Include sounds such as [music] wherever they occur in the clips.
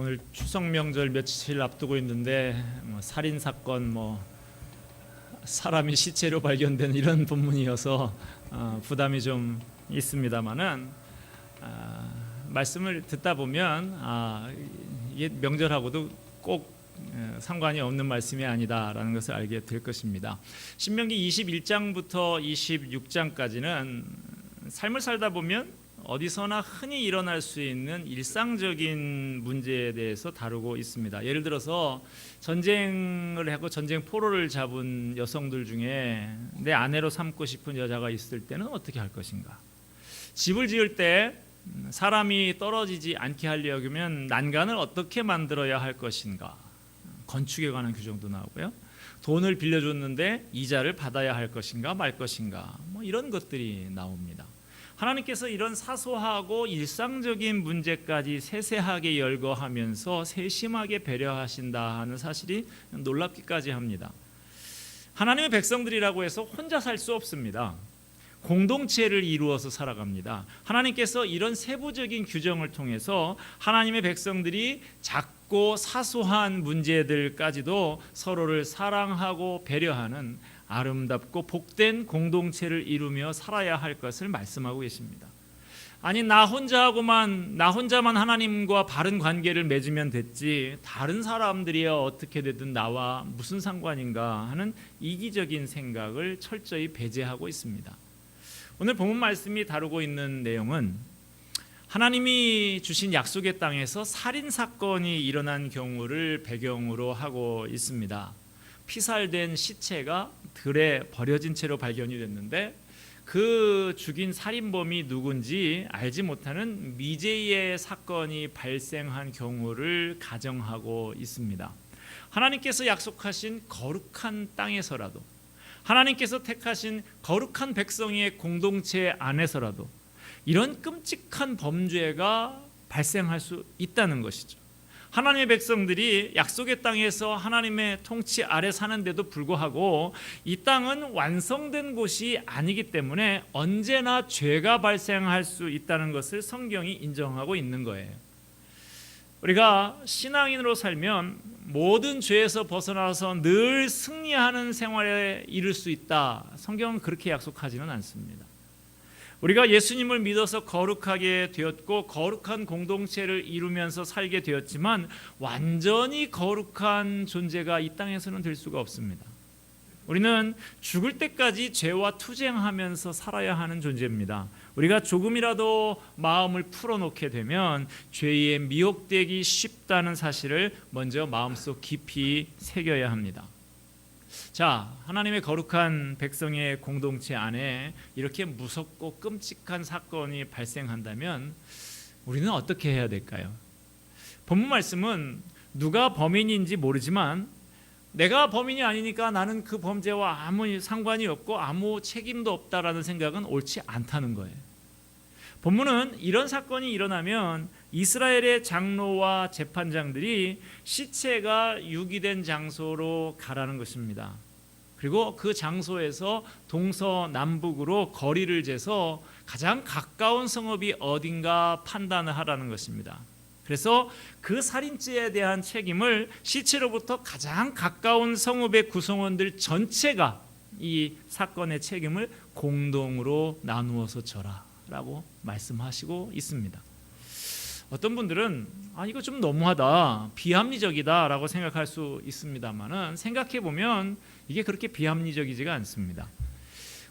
오늘 추석 명절 며칠 앞두고 있는데 뭐 살인 사건 뭐 사람이 시체로 발견된 이런 본문이어서 어, 부담이 좀 있습니다만은 아, 말씀을 듣다 보면 아, 이게 명절하고도 꼭 에, 상관이 없는 말씀이 아니다라는 것을 알게 될 것입니다. 신명기 21장부터 26장까지는 삶을 살다 보면 어디서나 흔히 일어날 수 있는 일상적인 문제에 대해서 다루고 있습니다. 예를 들어서 전쟁을 하고 전쟁 포로를 잡은 여성들 중에 내 아내로 삼고 싶은 여자가 있을 때는 어떻게 할 것인가? 집을 지을 때 사람이 떨어지지 않게 하려면 난간을 어떻게 만들어야 할 것인가? 건축에 관한 규정도 나오고요. 돈을 빌려줬는데 이자를 받아야 할 것인가 말 것인가? 뭐 이런 것들이 나옵니다. 하나님께서 이런 사소하고 일상적인 문제까지 세세하게 열거하면서 세심하게 배려하신다 하는 사실이 놀랍기까지 합니다. 하나님의 백성들이라고 해서 혼자 살 수 없습니다. 공동체를 이루어서 살아갑니다. 하나님께서 이런 세부적인 규정을 통해서 하나님의 백성들이 작고 사소한 문제들까지도 서로를 사랑하고 배려하는 아름답고 복된 공동체를 이루며 살아야 할 것을 말씀하고 계십니다. 아니 나 혼자하고만 나 혼자만 하나님과 바른 관계를 맺으면 됐지 다른 사람들이야 어떻게 되든 나와 무슨 상관인가 하는 이기적인 생각을 철저히 배제하고 있습니다. 오늘 본문 말씀이 다루고 있는 내용은 하나님이 주신 약속의 땅에서 살인 사건이 일어난 경우를 배경으로 하고 있습니다. 피살된 시체가 들에 버려진 채로 발견이 됐는데 그 죽인 살인범이 누군지 알지 못하는 미제의 사건이 발생한 경우를 가정하고 있습니다. 하나님께서 약속하신 거룩한 땅에서라도 하나님께서 택하신 거룩한 백성의 공동체 안에서라도 이런 끔찍한 범죄가 발생할 수 있다는 것이죠. 하나님의 백성들이 약속의 땅에서 하나님의 통치 아래 사는데도 불구하고 이 땅은 완성된 곳이 아니기 때문에 언제나 죄가 발생할 수 있다는 것을 성경이 인정하고 있는 거예요. 우리가 신앙인으로 살면 모든 죄에서 벗어나서 늘 승리하는 생활에 이를 수 있다. 성경은 그렇게 약속하지는 않습니다. 우리가 예수님을 믿어서 거룩하게 되었고 거룩한 공동체를 이루면서 살게 되었지만 완전히 거룩한 존재가 이 땅에서는 될 수가 없습니다. 우리는 죽을 때까지 죄와 투쟁하면서 살아야 하는 존재입니다. 우리가 조금이라도 마음을 풀어놓게 되면 죄에 미혹되기 쉽다는 사실을 먼저 마음속 깊이 새겨야 합니다. 자, 하나님의 거룩한 백성의 공동체 안에 이렇게 무섭고 끔찍한 사건이 발생한다면 우리는 어떻게 해야 될까요? 본문 말씀은 누가 범인인지 모르지만 내가 범인이 아니니까 나는 그 범죄와 아무 상관이 없고 아무 책임도 없다라는 생각은 옳지 않다는 거예요. 본문은 이런 사건이 일어나면 이스라엘의 장로와 재판장들이 시체가 유기된 장소로 가라는 것입니다. 그리고 그 장소에서 동서남북으로 거리를 재서 가장 가까운 성읍이 어딘가 판단을 하라는 것입니다. 그래서 그 살인죄에 대한 책임을 시체로부터 가장 가까운 성읍의 구성원들 전체가 이 사건의 책임을 공동으로 나누어서 져라라고 말씀하시고 있습니다. 어떤 분들은 아 이거 좀 너무하다 비합리적이다라고 생각할 수 있습니다만은 생각해 보면 이게 그렇게 비합리적이지가 않습니다.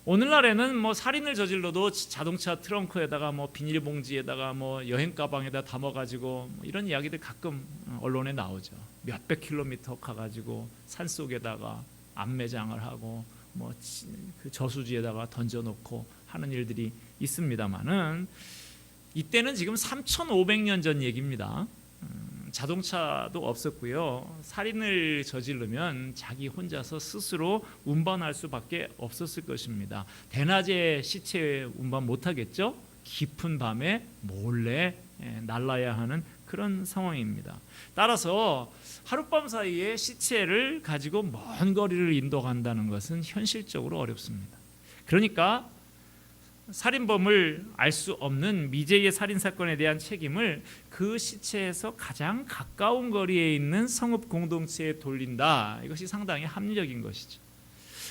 오늘날에는 뭐 살인을 저질러도 자동차 트렁크에다가 뭐 비닐봉지에다가 뭐 여행 가방에다 담아가지고 뭐 이런 이야기들 가끔 언론에 나오죠. 몇백 킬로미터 가가지고 산 속에다가 안매장을 하고 뭐 그 저수지에다가 던져놓고 하는 일들이 있습니다만은 이때는 지금 3,500년 전 얘기입니다. 음, 자동차도 없었고요. 살인을 저지르면 자기 혼자서 스스로 운반할 수밖에 없었을 것입니다. 대낮에 시체 운반 못 하겠죠? 깊은 밤에 몰래 예, 날라야 하는 그런 상황입니다. 따라서 하룻밤 사이에 시체를 가지고 먼 거리를 인도간다는 것은 현실적으로 어렵습니다. 그러니까 살인범을 알 수 없는 미제의 살인 사건에 대한 책임을 그 시체에서 가장 가까운 거리에 있는 성읍 공동체에 돌린다. 이것이 상당히 합리적인 것이죠.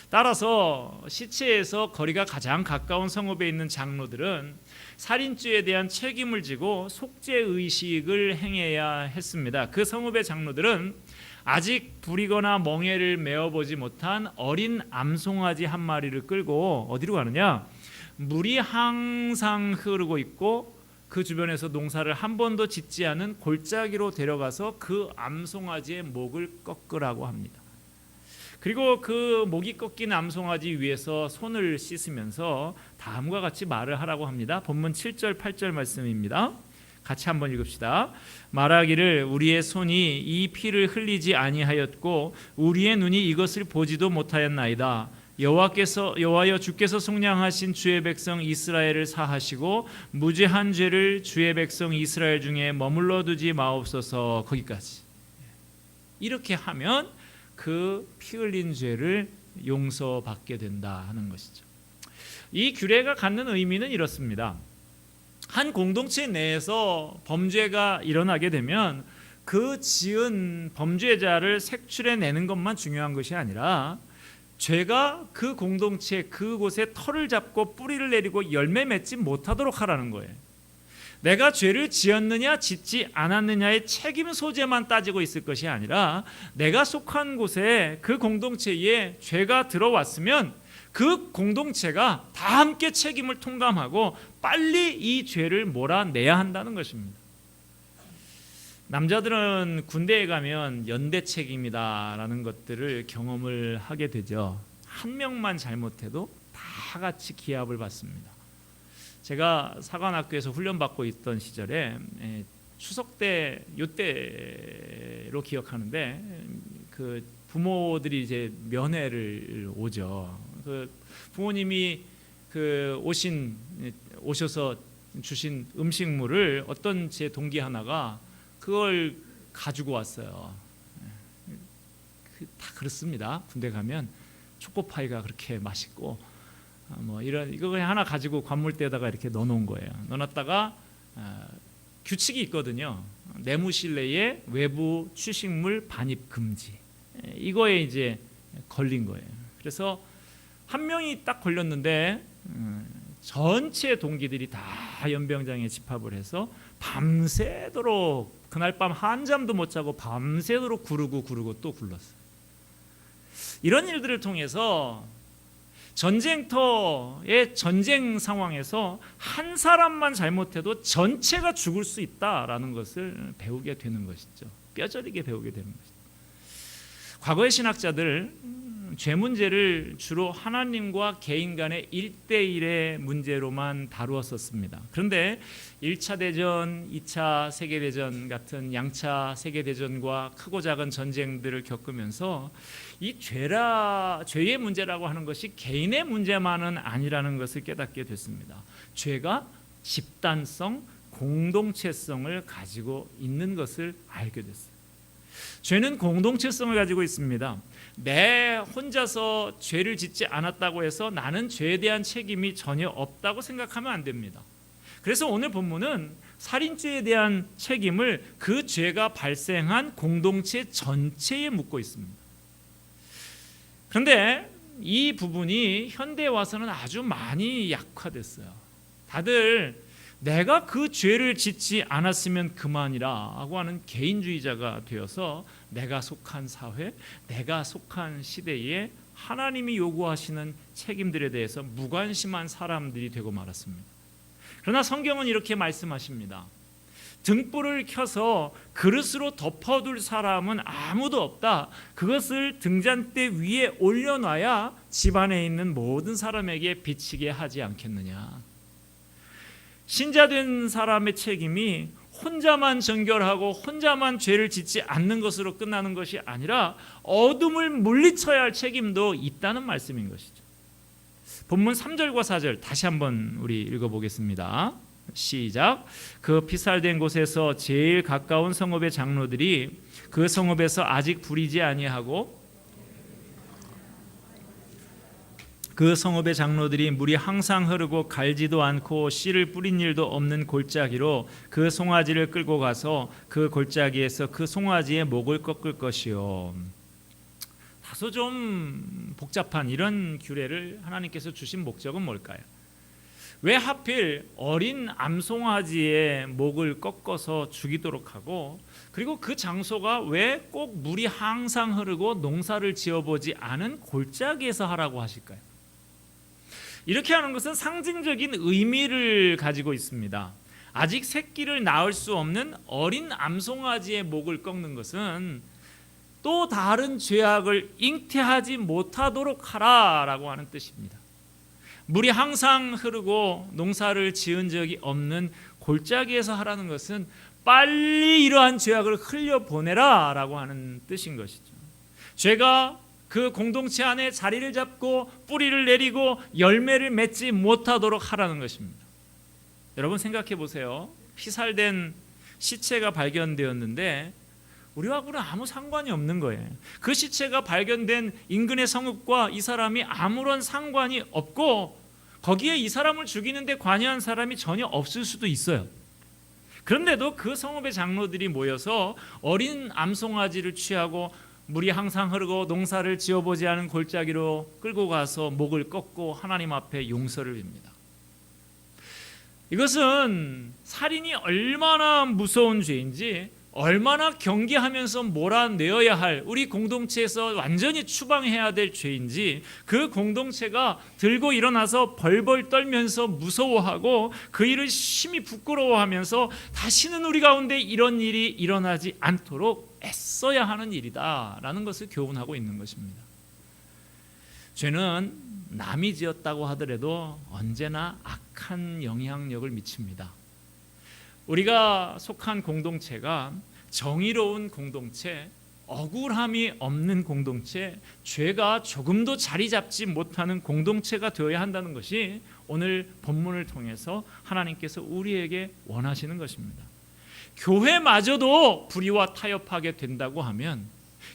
따라서 시체에서 거리가 가장 가까운 성읍에 있는 장로들은 살인죄에 대한 책임을 지고 속죄 의식을 행해야 했습니다. 그 성읍의 장로들은 아직 부리거나 멍에를 메어보지 못한 어린 암송아지 한 마리를 끌고 어디로 가느냐? 물이 항상 흐르고 있고 그 주변에서 농사를 한 번도 짓지 않은 골짜기로 데려가서 그 암송아지의 목을 꺾으라고 합니다. 그리고 그 목이 꺾인 암송아지 위에서 손을 씻으면서 다음과 같이 말을 하라고 합니다. 본문 7절 8절 말씀입니다. 같이 한번 읽읍시다. 말하기를 우리의 손이 이 피를 흘리지 아니하였고 우리의 눈이 이것을 보지도 못하였나이다. 여호와께서 여호와여 주께서 속량하신 주의 백성 이스라엘을 사하시고 무죄한 죄를 주의 백성 이스라엘 중에 머물러 두지 마옵소서 거기까지 이렇게 하면 그 피 흘린 죄를 용서받게 된다 하는 것이죠. 이 규례가 갖는 의미는 이렇습니다. 한 공동체 내에서 범죄가 일어나게 되면 그 지은 범죄자를 색출해 내는 것만 중요한 것이 아니라 죄가 그 공동체 그곳에 털을 잡고 뿌리를 내리고 열매 맺지 못하도록 하라는 거예요. 내가 죄를 지었느냐 짓지 않았느냐의 책임 소재만 따지고 있을 것이 아니라 내가 속한 곳에 그 공동체에 죄가 들어왔으면 그 공동체가 다 함께 책임을 통감하고 빨리 이 죄를 몰아내야 한다는 것입니다. 남자들은 군대에 가면 연대 책임이다라는 것들을 경험을 하게 되죠. 한 명만 잘못해도 다 같이 기합을 받습니다. 제가 사관학교에서 훈련 받고 있던 시절에 에, 추석 때 요때로 기억하는데 그 부모들이 이제 면회를 오죠. 그 부모님이 그 오신 오셔서 주신 음식물을 어떤 제 동기 하나가 그걸 가지고 왔어요. 그, 다 그렇습니다. 군대 가면 초코파이가 그렇게 맛있고 어, 뭐 이런 이거 그냥 하나 가지고 관물대에다가 이렇게 넣어놓은 거예요. 넣어놨다가 어, 규칙이 있거든요. 내무실 내에 외부 취식물 반입 금지. 에, 이거에 이제 걸린 거예요. 그래서 한 명이 딱 걸렸는데 음, 전체 동기들이 다 연병장에 집합을 해서 밤새도록 그날 밤 한 잠도 못 자고 밤새도록 구르고 구르고 또 굴렀어요. 이런 일들을 통해서 전쟁터의 전쟁 상황에서 한 사람만 잘못해도 전체가 죽을 수 있다라는 것을 배우게 되는 것이죠. 뼈저리게 배우게 되는 것이죠. 과거의 신학자들 죄 문제를 주로 하나님과 개인 간의 일대일의 문제로만 다루었었습니다. 그런데 1차 대전, 2차 세계 대전 같은 양차 세계 대전과 크고 작은 전쟁들을 겪으면서 이 죄라 죄의 문제라고 하는 것이 개인의 문제만은 아니라는 것을 깨닫게 됐습니다. 죄가 집단성, 공동체성을 가지고 있는 것을 알게 됐어요. 죄는 공동체성을 가지고 있습니다. 내 혼자서 죄를 짓지 않았다고 해서 나는 죄에 대한 책임이 전혀 없다고 생각하면 안 됩니다. 그래서 오늘 본문은 살인죄에 대한 책임을 그 죄가 발생한 공동체 전체에 묻고 있습니다. 그런데 이 부분이 현대에 와서는 아주 많이 약화됐어요. 다들 내가 그 죄를 짓지 않았으면 그만이라고 하는 개인주의자가 되어서 내가 속한 사회, 내가 속한 시대에 하나님이 요구하시는 책임들에 대해서 무관심한 사람들이 되고 말았습니다. 그러나 성경은 이렇게 말씀하십니다. 등불을 켜서 그릇으로 덮어둘 사람은 아무도 없다. 그것을 등잔대 위에 올려놔야 집안에 있는 모든 사람에게 비치게 하지 않겠느냐. 신자된 사람의 책임이 혼자만 정결하고 혼자만 죄를 짓지 않는 것으로 끝나는 것이 아니라 어둠을 물리쳐야 할 책임도 있다는 말씀인 것이죠. 본문 3절과 4절 다시 한번 우리 읽어보겠습니다. 시작. 그 피살된 곳에서 제일 가까운 성읍의 장로들이 그 성읍에서 아직 부리지 아니하고 그 성읍의 장로들이 물이 항상 흐르고 갈지도 않고 씨를 뿌린 일도 없는 골짜기로 그 송아지를 끌고 가서 그 골짜기에서 그 송아지의 목을 꺾을 것이요. 다소 좀 복잡한 이런 규례를 하나님께서 주신 목적은 뭘까요? 왜 하필 어린 암송아지의 목을 꺾어서 죽이도록 하고 그리고 그 장소가 왜 꼭 물이 항상 흐르고 농사를 지어보지 않은 골짜기에서 하라고 하실까요? 이렇게 하는 것은 상징적인 의미를 가지고 있습니다. 아직 새끼를 낳을 수 없는 어린 암송아지의 목을 꺾는 것은 또 다른 죄악을 잉태하지 못하도록 하라라고 하는 뜻입니다. 물이 항상 흐르고 농사를 지은 적이 없는 골짜기에서 하라는 것은 빨리 이러한 죄악을 흘려 보내라라고 하는 뜻인 것이죠. 죄가 그 공동체 안에 자리를 잡고 뿌리를 내리고 열매를 맺지 못하도록 하라는 것입니다. 여러분 생각해 보세요. 피살된 시체가 발견되었는데 우리하고는 아무 상관이 없는 거예요. 그 시체가 발견된 인근의 성읍과 이 사람이 아무런 상관이 없고 거기에 이 사람을 죽이는데 관여한 사람이 전혀 없을 수도 있어요. 그런데도 그 성읍의 장로들이 모여서 어린 암송아지를 취하고 물이 항상 흐르고 농사를 지어보지 않은 골짜기로 끌고 가서 목을 꺾고 하나님 앞에 용서를 빕니다. 이것은 살인이 얼마나 무서운 죄인지 얼마나 경계하면서 몰아내어야 할 우리 공동체에서 완전히 추방해야 될 죄인지 그 공동체가 들고 일어나서 벌벌 떨면서 무서워하고 그 일을 심히 부끄러워하면서 다시는 우리 가운데 이런 일이 일어나지 않도록 애써야 하는 일이다라는 것을 교훈하고 있는 것입니다. 죄는 남이 지었다고 하더라도 언제나 악한 영향력을 미칩니다. 우리가 속한 공동체가 정의로운 공동체, 억울함이 없는 공동체, 죄가 조금도 자리 잡지 못하는 공동체가 되어야 한다는 것이 오늘 본문을 통해서 하나님께서 우리에게 원하시는 것입니다. 교회마저도 불의와 타협하게 된다고 하면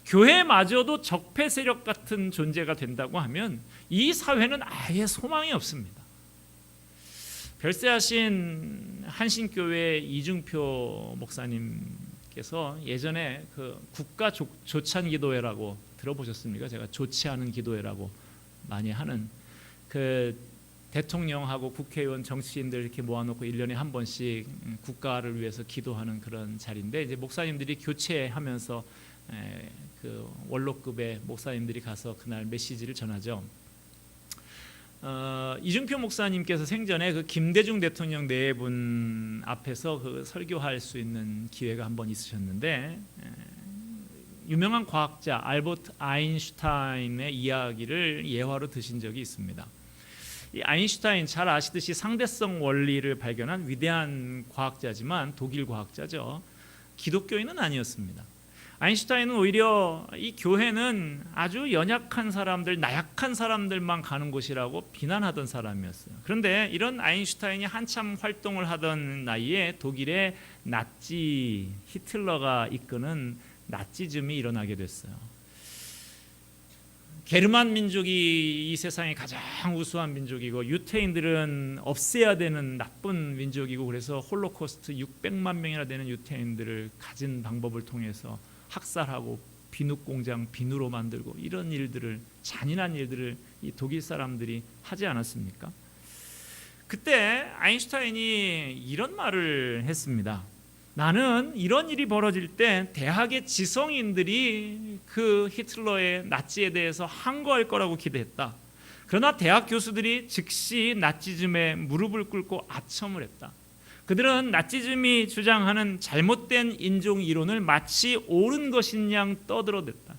교회마저도 적폐 세력 같은 존재가 된다고 하면 이 사회는 아예 소망이 없습니다. 별세하신 한신교회 이중표 목사님께서 예전에 그 국가 조, 조찬 기도회라고 들어보셨습니까? 제가 않은 기도회라고 많이 하는 그 대통령하고 국회의원 정치인들 이렇게 모아놓고 1년에 한 번씩 국가를 위해서 기도하는 그런 자리인데 이제 목사님들이 교체하면서 에, 그 원로급의 목사님들이 가서 그날 메시지를 전하죠. 어, 이준표 목사님께서 생전에 그 김대중 대통령 네 분 앞에서 그 설교할 수 있는 기회가 한 번 있으셨는데 에, 유명한 과학자 알버트 아인슈타인의 이야기를 예화로 드신 적이 있습니다. 이 아인슈타인 잘 아시듯이 상대성 원리를 발견한 위대한 과학자지만 독일 과학자죠. 기독교인은 아니었습니다. 아인슈타인은 오히려 이 교회는 아주 연약한 사람들, 나약한 사람들만 가는 곳이라고 비난하던 사람이었어요. 그런데 이런 아인슈타인이 한참 활동을 하던 나이에 독일의 나치 히틀러가 이끄는 나치즘이 일어나게 됐어요. 게르만 민족이 이 세상에 가장 우수한 민족이고 유태인들은 없애야 되는 나쁜 민족이고 그래서 홀로코스트 600만 명이나 되는 유태인들을 가진 방법을 통해서 학살하고 비누 공장 비누로 만들고 이런 일들을 잔인한 일들을 이 독일 사람들이 하지 않았습니까? 그때 아인슈타인이 이런 말을 했습니다. 나는 이런 일이 벌어질 때 대학의 지성인들이 그 히틀러의 나치에 대해서 항거할 거라고 기대했다. 그러나 대학 교수들이 즉시 나치즘에 무릎을 꿇고 아첨을 했다. 그들은 나치즘이 주장하는 잘못된 인종 이론을 마치 옳은 것인 양 떠들어댔다.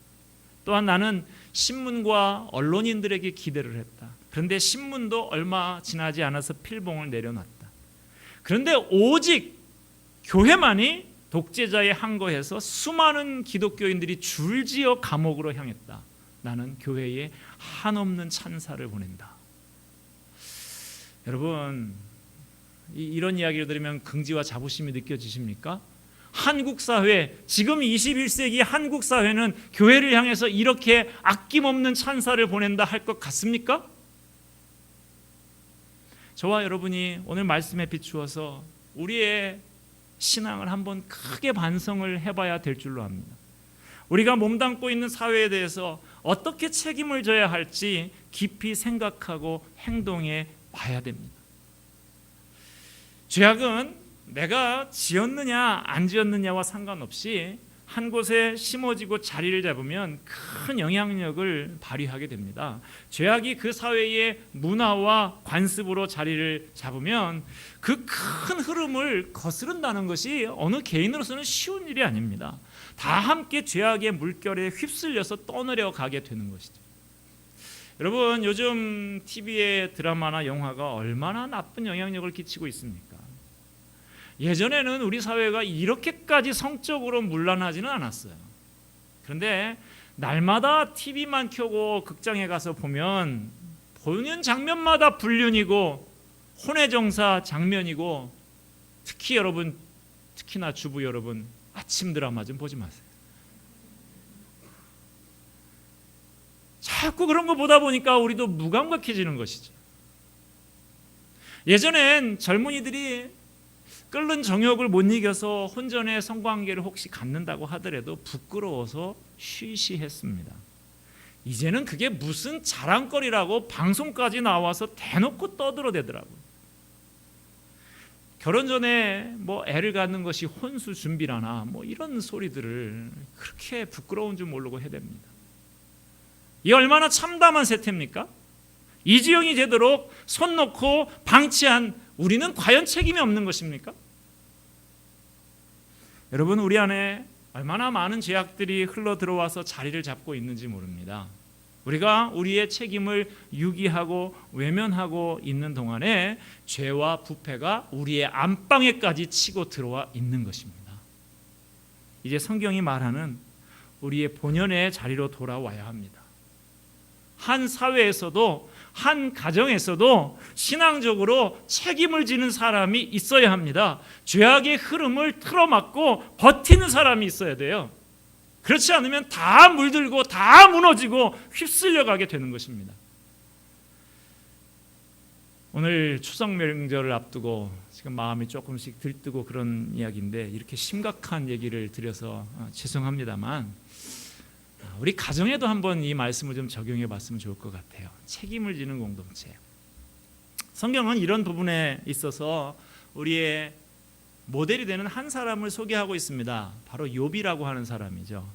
또한 나는 신문과 언론인들에게 기대를 했다. 그런데 신문도 얼마 지나지 않아서 필봉을 내려놨다. 그런데 오직 교회만이 독재자에 항거해서 수많은 기독교인들이 줄지어 감옥으로 향했다. 나는 교회에 한없는 찬사를 보낸다. 여러분 이, 런 이야기를 들으면 긍지와 자부심이 느껴지십니까? 한국 사회 지금 21세기 한국 사회는 교회를 향해서 이렇게 아낌없는 찬사를 보낸다 할 것 같습니까? 저와 여러분이 오늘 말씀에 비추어서 우리의 신앙을 한번 크게 반성을 해봐야 될 줄로 압니다. 우리가 몸담고 있는 사회에 대해서 어떻게 책임을 져야 할지 깊이 생각하고 행동해 봐야 됩니다. 죄악은 내가 지었느냐 안 지었느냐와 상관없이 한 곳에 심어지고 자리를 잡으면 큰 영향력을 발휘하게 됩니다. 죄악이 그 사회의 문화와 관습으로 자리를 잡으면 그 큰 흐름을 거스른다는 것이 어느 개인으로서는 쉬운 일이 아닙니다. 다 함께 죄악의 물결에 휩쓸려서 떠내려 가게 되는 것이죠. 여러분 요즘 TV의 드라마나 영화가 얼마나 나쁜 영향력을 끼치고 있습니까? 예전에는 우리 사회가 이렇게까지 성적으로 문란하지는 않았어요. 그런데 날마다 TV만 켜고 극장에 가서 보면 보는 장면마다 불륜이고 혼외정사 장면이고 특히 여러분 특히나 주부 여러분 아침 드라마 좀 보지 마세요. 자꾸 그런 거 보다 보니까 우리도 무감각해지는 것이죠. 예전엔 젊은이들이 끓는 정욕을 못 이겨서 혼전의 성관계를 혹시 갖는다고 하더라도 부끄러워서 쉬쉬했습니다. 이제는 그게 무슨 자랑거리라고 방송까지 나와서 대놓고 떠들어대더라고요. 결혼 전에 뭐 애를 갖는 것이 혼수 준비라나 뭐 이런 소리들을 그렇게 부끄러운 줄 모르고 해댑니다. 이 얼마나 참담한 세태입니까? 이지영이 되도록 손 놓고 방치한 우리는 과연 책임이 없는 것입니까? 여러분 우리 안에 얼마나 많은 죄악들이 흘러 들어와서 자리를 잡고 있는지 모릅니다. 우리가 우리의 책임을 유기하고 외면하고 있는 동안에 죄와 부패가 우리의 안방에까지 치고 들어와 있는 것입니다. 이제 성경이 말하는 우리의 본연의 자리로 돌아와야 합니다. 한 사회에서도 한 가정에서도 신앙적으로 책임을 지는 사람이 있어야 합니다. 죄악의 흐름을 틀어막고 버티는 사람이 있어야 돼요. 그렇지 않으면 다 물들고 다 무너지고 휩쓸려 가게 되는 것입니다. 오늘 추석 명절을 앞두고 지금 마음이 조금씩 들뜨고 그런 이야기인데 이렇게 심각한 얘기를 드려서 어, 죄송합니다만 우리 가정에도 한번 이 말씀을 좀 적용해 봤으면 좋을 것 같아요. 책임을 지는 공동체. 성경은 이런 부분에 있어서 우리의 모델이 되는 한 사람을 소개하고 있습니다. 바로 욥이라고 하는 사람이죠.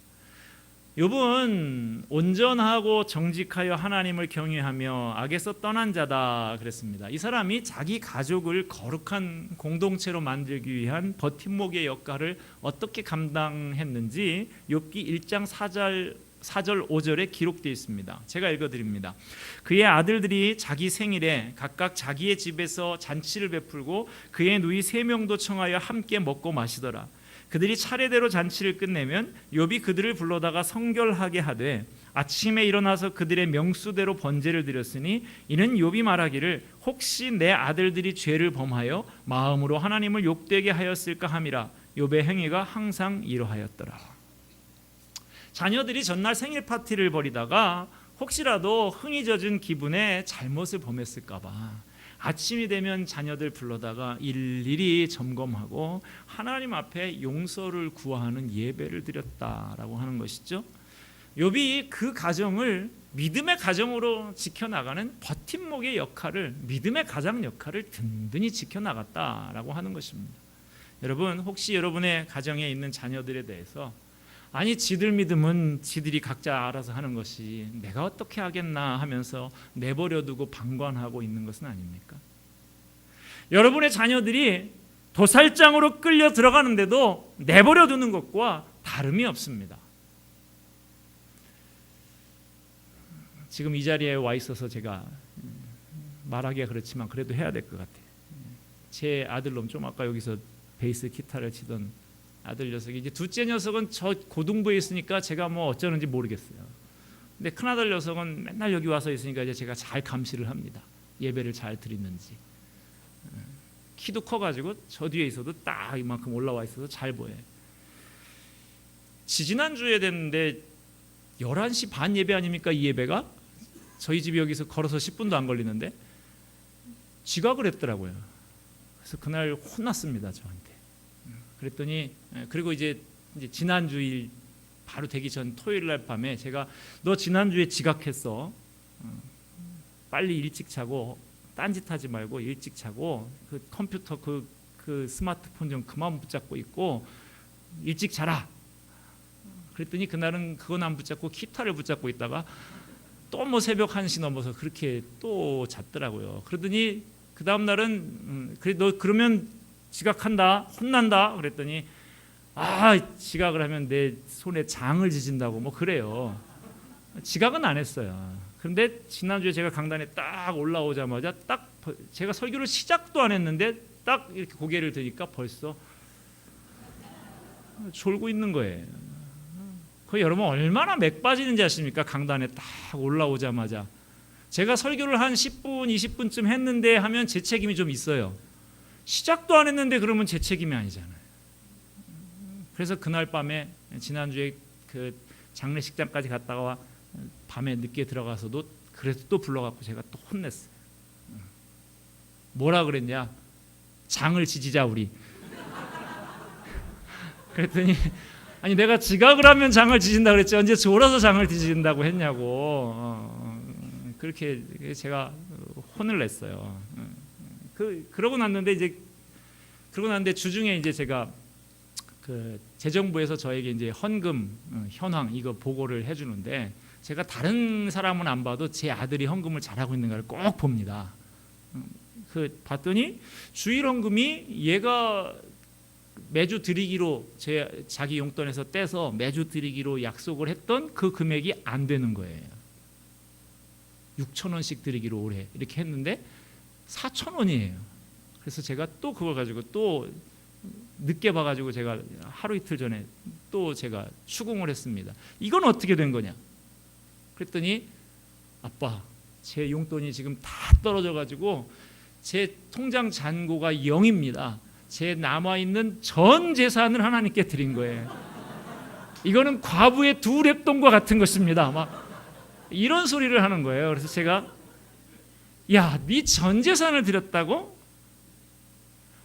욥은 온전하고 정직하여 하나님을 경외하며 악에서 떠난 자다 그랬습니다. 이 사람이 자기 가족을 거룩한 공동체로 만들기 위한 버팀목의 역할을 어떻게 감당했는지 욥기 1장 4절 4절 5절에 기록되어 있습니다. 제가 읽어 드립니다. 그의 아들들이 자기 생일에 각각 자기의 집에서 잔치를 베풀고 그의 누이 세 명도 청하여 함께 먹고 마시더라. 그들이 차례대로 잔치를 끝내면 욥이 그들을 불러다가 성결하게 하되 아침에 일어나서 그들의 명수대로 번제를 드렸으니 이는 욥이 말하기를 혹시 내 아들들이 죄를 범하여 마음으로 하나님을 욕되게 하였을까 함이라 욥의 행위가 항상 이러하였더라. 자녀들이 전날 생일 파티를 벌이다가 혹시라도 흥이 젖은 기분에 잘못을 범했을까봐 아침이 되면 자녀들 불러다가 일일이 점검하고 하나님 앞에 용서를 구하는 예배를 드렸다라고 하는 것이죠. 욥이 그 가정을 믿음의 가정으로 지켜나가는 버팀목의 역할을 믿음의 가장 역할을 든든히 지켜나갔다라고 하는 것입니다. 여러분 혹시 여러분의 가정에 있는 자녀들에 대해서 아니 지들 믿음은 지들이 각자 알아서 하는 것이 내가 어떻게 하겠나 하면서 내버려 두고 방관하고 있는 것은 아닙니까? 여러분의 자녀들이 도살장으로 끌려 들어가는데도 내버려 두는 것과 다름이 없습니다. 지금 이 자리에 와 있어서 제가 말하기가 그렇지만 그래도 해야 될 것 같아요. 제 아들놈 좀 아까 여기서 베이스 기타를 치던 아들 녀석이 이제 둘째 녀석은 저 고등부에 있으니까 제가 뭐 어쩌는지 모르겠어요. 근데 큰 아들 녀석은 맨날 여기 와서 있으니까 이제 제가 잘 감시를 합니다. 예배를 잘 드리는지. 키도 커가지고 저 뒤에 있어도 딱 이만큼 올라와 있어서 잘 보여요. 지지난 주에 됐는데 11시 반 예배 아닙니까 이 예배가? 저희 집이 여기서 걸어서 10분도 안 걸리는데 지각을 했더라고요. 그래서 그날 혼났습니다 저한테. 그랬더니 예, 그리고 이제 이제 지난 주일 바로 되기 전 토요일 날 밤에 제가 너 지난 주에 지각했어. 어, 빨리 일찍 자고 딴짓하지 말고 일찍 자고 그 컴퓨터 그, 그 스마트폰 좀 그만 붙잡고 있고 일찍 자라. 그랬더니 그날은 그건 안 붙잡고 기타를 붙잡고 있다가 또 뭐 새벽 1시 넘어서 그렇게 또 잤더라고요. 그러더니 그 다음 날은 음, 그래 너 그러면 지각한다 혼난다 그랬더니 아 지각을 하면 내 손에 장을 지진다고 뭐 그래요. 지각은 안 했어요. 그런데 지난주에 제가 강단에 딱 올라오자마자 딱 벌- 제가 설교를 시작도 안 했는데 딱 이렇게 고개를 드니까 벌써 졸고 있는 거예요. 그 여러분 얼마나 맥 빠지는지 아십니까? 강단에 딱 올라오자마자 제가 설교를 한 10분, 20분쯤 했는데 하면 제 책임이 좀 있어요. 시작도 안 했는데 그러면 제 책임이 아니잖아요. 그래서 그날 밤에 지난주에 그 장례식장까지 갔다가 와 밤에 늦게 들어가서도 그래서 또 불러갖고 제가 또 혼냈어요. 뭐라 그랬냐? 장을 지지자 우리. [laughs] 그랬더니 아니 내가 지각을 하면 장을 지진다 그랬지 언제 졸아서 장을 지진다고 했냐고 어, 어, 그렇게 제가 혼을 냈어요. 그 그러고 났는데 이제 그러고 났는데 주중에 이제 제가 그 재정부에서 저에게 이제 헌금 어, 현황 이거 보고를 해주는데 제가 다른 사람은 안 봐도 제 아들이 헌금을 잘하고 있는가를 꼭 봅니다. 음, 그 봤더니 주일 헌금이 얘가 매주 드리기로 제 자기 용돈에서 떼서 매주 드리기로 약속을 했던 그 금액이 안 되는 거예요. 6천 원씩 드리기로 올해 이렇게 했는데 4천 원이에요. 그래서 제가 또 그걸 가지고 또 늦게 봐가지고 제가 하루 이틀 전에 또 제가 추궁을 했습니다. 이건 어떻게 된 거냐? 그랬더니 아빠 제 용돈이 지금 다 떨어져가지고 제 통장 잔고가 0입니다. 제 남아 있는 전 재산을 하나님께 드린 거예요. 이거는 과부의 두 랩돈과 같은 것입니다. 막 이런 소리를 하는 거예요. 그래서 제가 야, 네 전 재산을 드렸다고?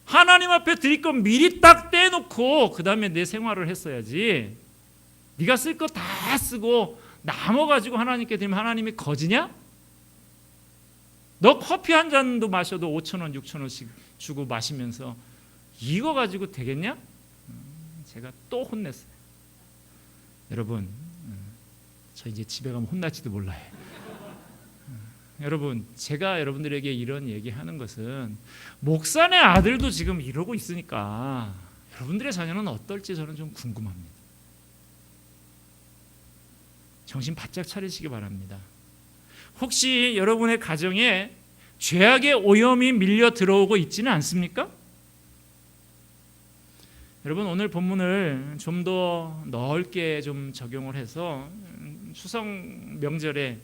하나님 앞에 드릴 건 미리 딱 떼놓고 그 다음에 내 생활을 했어야지. 네가 쓸 거 다 쓰고 남아 가지고 하나님께 드리면 하나님이 거지냐? 너 커피 한 잔도 마셔도 5천 원, 6천 원씩 주고 마시면서 이거 가지고 되겠냐? 음, 제가 또 혼냈어요. 여러분, 음, 저 이제 집에 가면 혼날지도 몰라요. 음, 여러분, 제가 여러분들에게 이런 얘기하는 것은 목사의 아들도 지금 이러고 있으니까 여러분들의 자녀는 어떨지 저는 좀 궁금합니다. 정신 바짝 차리시기 바랍니다. 혹시 여러분의 가정에 죄악의 오염이 밀려 들어오고 있지는 않습니까? 여러분 오늘 본문을 좀 더 넓게 좀 적용을 해서 추석 명절에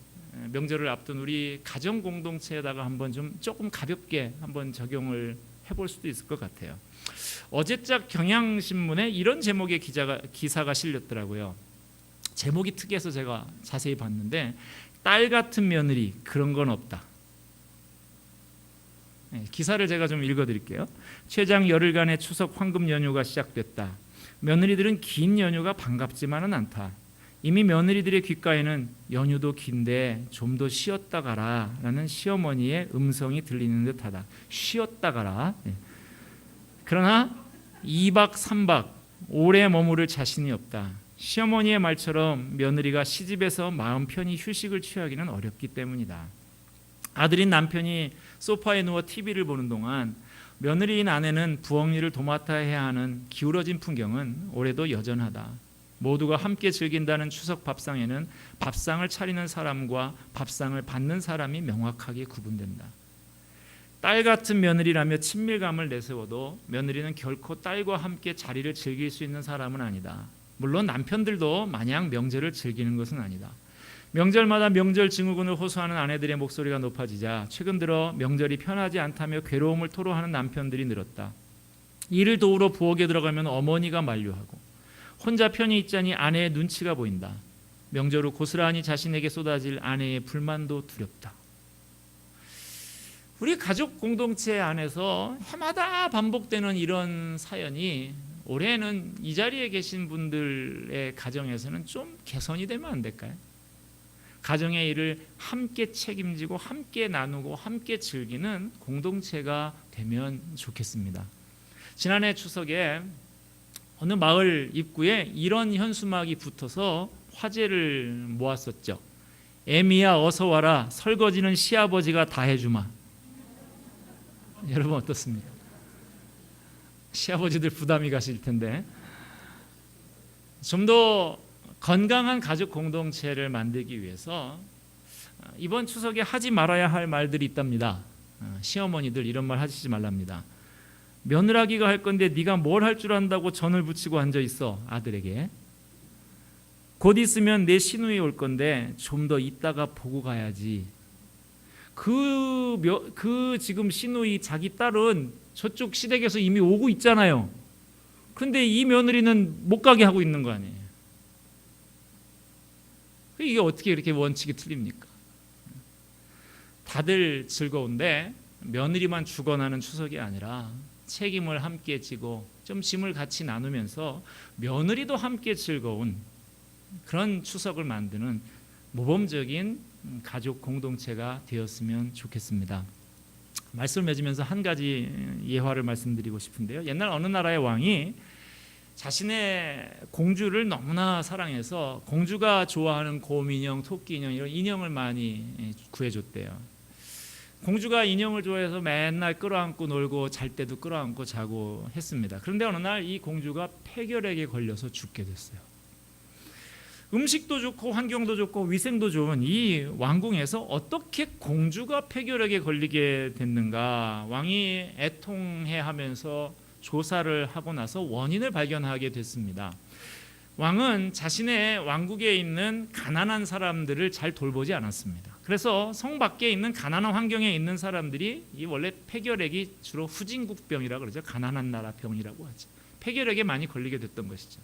명절을 앞둔 우리 가정 공동체에다가 한번 좀 조금 가볍게 한번 적용을 해볼 수도 있을 것 같아요. 어제자 경향신문에 이런 제목의 기자가 기사가 실렸더라고요. 제목이 특이해서 제가 자세히 봤는데 딸 같은 며느리 그런 건 없다. 네, 기사를 제가 좀 읽어드릴게요. 최장 열흘간의 추석 황금 연휴가 시작됐다. 며느리들은 긴 연휴가 반갑지만은 않다. 이미 며느리들의 귓가에는 연휴도 긴데 좀 더 쉬었다 가라 라는 시어머니의 음성이 들리는 듯하다. 쉬었다 가라. 네. 그러나 2박 3박 오래 머무를 자신이 없다. 시어머니의 말처럼 며느리가 시집에서 마음 편히 휴식을 취하기는 어렵기 때문이다. 아들인 남편이 소파에 누워 TV를 보는 동안 며느리인 아내는 부엌 일을 도맡아 해야 하는 기울어진 풍경은 올해도 여전하다. 모두가 함께 즐긴다는 추석 밥상에는 밥상을 차리는 사람과 밥상을 받는 사람이 명확하게 구분된다. 딸 같은 며느리라며 친밀감을 내세워도 며느리는 결코 딸과 함께 자리를 즐길 수 있는 사람은 아니다. 물론 남편들도 마냥 명절을 즐기는 것은 아니다. 명절마다 명절 증후군을 호소하는 아내들의 목소리가 높아지자 최근 들어 명절이 편하지 않다며 괴로움을 토로하는 남편들이 늘었다. 이를 도우러 부엌에 들어가면 어머니가 만류하고 혼자 편히 있자니 아내의 눈치가 보인다. 명절 후 고스란히 자신에게 쏟아질 아내의 불만도 두렵다. 우리 가족 공동체 안에서 해마다 반복되는 이런 사연이 올해는 이 자리에 계신 분들의 가정에서는 좀 개선이 되면 안 될까요? 가정의 일을 함께 책임지고 함께 나누고 함께 즐기는 공동체가 되면 좋겠습니다. 지난해 추석에 어느 마을 입구에 이런 현수막이 붙어서 화제를 모았었죠. 애미야 어서 와라 설거지는 시아버지가 다 해주마. 여러분 어떻습니까? 시아버지들 부담이 가실 텐데 좀 더 건강한 가족 공동체를 만들기 위해서 어, 이번 추석에 하지 말아야 할 말들이 있답니다. 어, 시어머니들 이런 말 하시지 말랍니다. 며느라기가 할 건데 네가 뭘 할 줄 안다고 전을 붙이고 앉아 있어 아들에게. 곧 있으면 내 시누이 올 건데 좀 더 있다가 보고 가야지. 그, 며, 그 지금 시누이 자기 딸은 저쪽 시댁에서 이미 오고 있잖아요. 근데 이 며느리는 못 가게 하고 있는 거 아니에요. 이게 어떻게 이렇게 원칙이 틀립니까? 다들 즐거운데 며느리만 죽어나는 추석이 아니라 책임을 함께 지고 좀 짐을 같이 나누면서 며느리도 함께 즐거운 그런 추석을 만드는 모범적인 가족 공동체가 되었으면 좋겠습니다. 말씀을 맺으면서 한 가지 예화를 말씀드리고 싶은데요. 옛날 어느 나라의 왕이 자신의 공주를 너무나 사랑해서 공주가 좋아하는 곰 인형, 토끼 인형 이런 인형을 많이 구해줬대요. 공주가 인형을 좋아해서 맨날 끌어안고 놀고 잘 때도 끌어안고 자고 했습니다. 그런데 어느 날 이 공주가 폐결핵에 걸려서 죽게 됐어요. 음식도 좋고 환경도 좋고 위생도 좋은 이 왕궁에서 어떻게 공주가 폐결핵에 걸리게 됐는가 왕이 애통해하면서 조사를 하고 나서 원인을 발견하게 됐습니다. 왕은 자신의 왕국에 있는 가난한 사람들을 잘 돌보지 않았습니다. 그래서 성 밖에 있는 가난한 환경에 있는 사람들이 이 원래 폐결핵이 주로 후진국병이라 그러죠. 가난한 나라 병이라고 하죠. 폐결핵에 많이 걸리게 됐던 것이죠.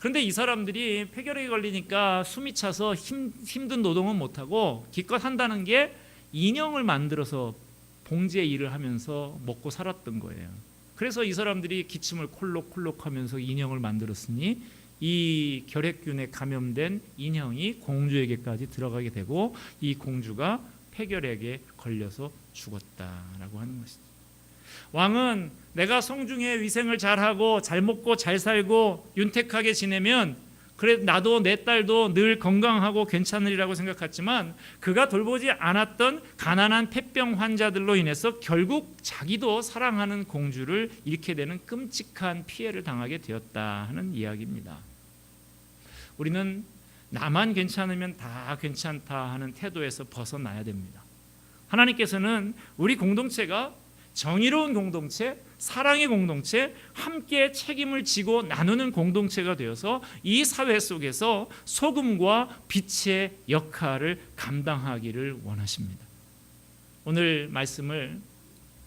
그런데 이 사람들이 폐결핵에 걸리니까 숨이 차서 힘, 힘든 노동은 못하고 기껏 한다는 게 인형을 만들어서 봉제 일을 하면서 먹고 살았던 거예요. 그래서 이 사람들이 기침을 콜록콜록 하면서 인형을 만들었으니 이 결핵균에 감염된 인형이 공주에게까지 들어가게 되고 이 공주가 폐결핵에 걸려서 죽었다라고 하는 것이죠. 왕은 내가 성중에 위생을 잘하고 잘 먹고 잘 살고 윤택하게 지내면 그래 나도 내 딸도 늘 건강하고 괜찮으리라고 생각했지만 그가 돌보지 않았던 가난한 폐병 환자들로 인해서 결국 자기도 사랑하는 공주를 잃게 되는 끔찍한 피해를 당하게 되었다 하는 이야기입니다. 우리는 나만 괜찮으면 다 괜찮다 하는 태도에서 벗어나야 됩니다. 하나님께서는 우리 공동체가 정의로운 공동체, 사랑의 공동체, 함께 책임을 지고 나누는 공동체가 되어서 이 사회 속에서 소금과 빛의 역할을 감당하기를 원하십니다. 오늘 말씀을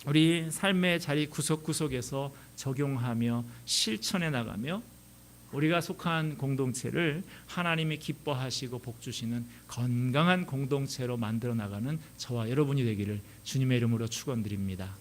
우리 삶의 자리 구석구석에서 적용하며 실천해 나가며 우리가 속한 공동체를 하나님이 기뻐하시고 복 주시는 건강한 공동체로 만들어 나가는 저와 여러분이 되기를 주님의 이름으로 축원드립니다.